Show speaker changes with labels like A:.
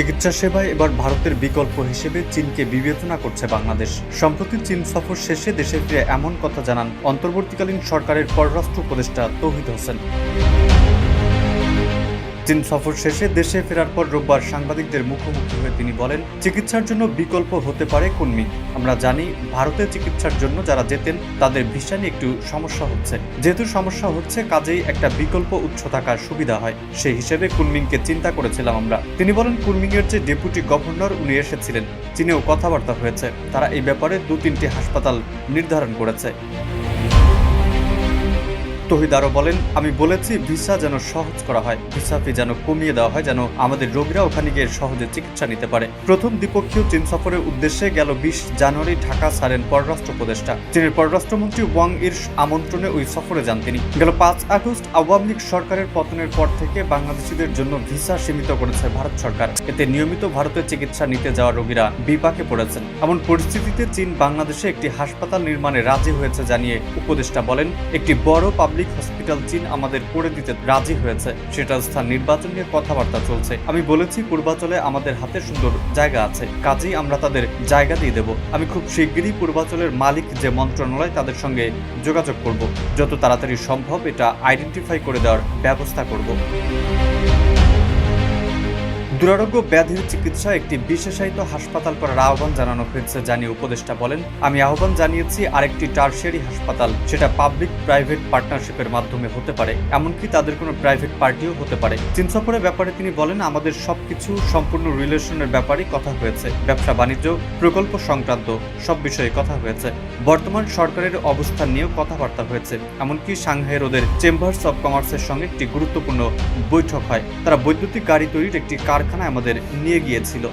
A: চিকিৎসা সেবায় এবার ভারতের বিকল্প হিসেবে চীনকে বিবেচনা করছে বাংলাদেশ। সম্প্রতি চীন সফর শেষে দেশে ফিরে এমন কথা জানান অন্তর্বর্তীকালীন সরকারের পররাষ্ট্র উপদেষ্টা তৌহিদ হোসেন। চীন সফর শেষে দেশে ফেরার পর রোববার সাংবাদিকদের মুখোমুখি হয়ে তিনি বলেন, চিকিৎসার জন্য বিকল্প হতে পারে কুনমি আমরা জানি ভারতে চিকিৎসার জন্য যারা যেতেন, তাদের ভিসা নিয়ে একটু সমস্যা হচ্ছে। যেহেতু সমস্যা হচ্ছে, কাজেই একটা বিকল্প উৎস থাকার সুবিধা হয়। সেই হিসেবে কুনমিংকে চিন্তা করেছিলাম আমরা। তিনি বলেন কুনমিং এর যে ডেপুটি গভর্নর, উনি এসেছিলেন। চীনেও কথাবার্তা হয়েছে। তারা এই ব্যাপারে দু তিনটি হাসপাতাল নির্ধারণ করেছে। তহিদ আরও বলেন, আমি বলেছি ভিসা যেন সহজ করা হয় ভিসা ফি যেন কমিয়ে দেওয়া হয়, যেন আমাদের রোগীরা ওখানে গিয়ে সহজে চিকিৎসা নিতে পারে। প্রথম দ্বিপক্ষীয় চীন সফরের উদ্দেশ্যে গেল বিশ জানুয়ারি ঢাকা ছাড়েন পররাষ্ট্র উপদেষ্টা। চীনের পররাষ্ট্রমন্ত্রী ওয়াং ইর আমন্ত্রণে ওই সফরে যান তিনি। গেল পাঁচ আগস্ট আওয়ামী লীগ সরকারের পতনের পর থেকে বাংলাদেশিদের জন্য ভিসা সীমিত করেছে ভারত সরকার। এতে নিয়মিত ভারতে চিকিৎসা নিতে যাওয়া রোগীরা বিপাকে পড়েছেন। এমন পরিস্থিতিতে চীন বাংলাদেশে একটি হাসপাতাল নির্মাণে রাজি হয়েছে জানিয়ে উপদেষ্টা বলেন, একটি বড় পাবলিক হসপিটাল চীন আমাদের করে দিতে রাজি হয়েছে। সেটা স্থান নির্বাচন নিয়ে কথাবার্তা চলছে। আমি বলেছি, পূর্বাচলে আমাদের হাতে সুন্দর জায়গা আছে। কাজেই আমরা তাদের জায়গা দিয়ে দেব। আমি খুব শিগগিরই পূর্বাচলের মালিক যে মন্ত্রণালয়, তাদের সঙ্গে যোগাযোগ করব। যত তাড়াতাড়ি সম্ভব এটা আইডেন্টিফাই করে দেওয়ার ব্যবস্থা করব। দুরারোগ্য ব্যাধির চিকিৎসা একটি বিশেষায়িত হাসপাতাল করার আহ্বান জানানো হয়েছে, জানিয়ে উপদেষ্টা বলেন, আমি আহ্বান জানিয়েছি আরেকটি টার্সিয়ারি হাসপাতাল, সেটা পাবলিক প্রাইভেট পার্টনারশিপের মাধ্যমে হতে পারে, এমনকি তাদের কোনো প্রাইভেট পার্টিও হতে পারে। চীন ব্যাপারে তিনি বলেন, আমাদের সবকিছু সম্পূর্ণ রিলেশনের ব্যাপারে কথা হয়েছে, ব্যবসা বাণিজ্য, প্রকল্প সংক্রান্ত সব বিষয়ে কথা হয়েছে। বর্তমান সরকারের অবস্থান নিয়েও কথাবার্তা হয়েছে, এমনকি সাংহাইয়ের ওদের চেম্বার্স অব কমার্সের সঙ্গে একটি গুরুত্বপূর্ণ বৈঠক হয়। তারা বৈদ্যুতিক গাড়ি তৈরির একটি কারখানা আমাদের নিয়ে গিয়েছিল।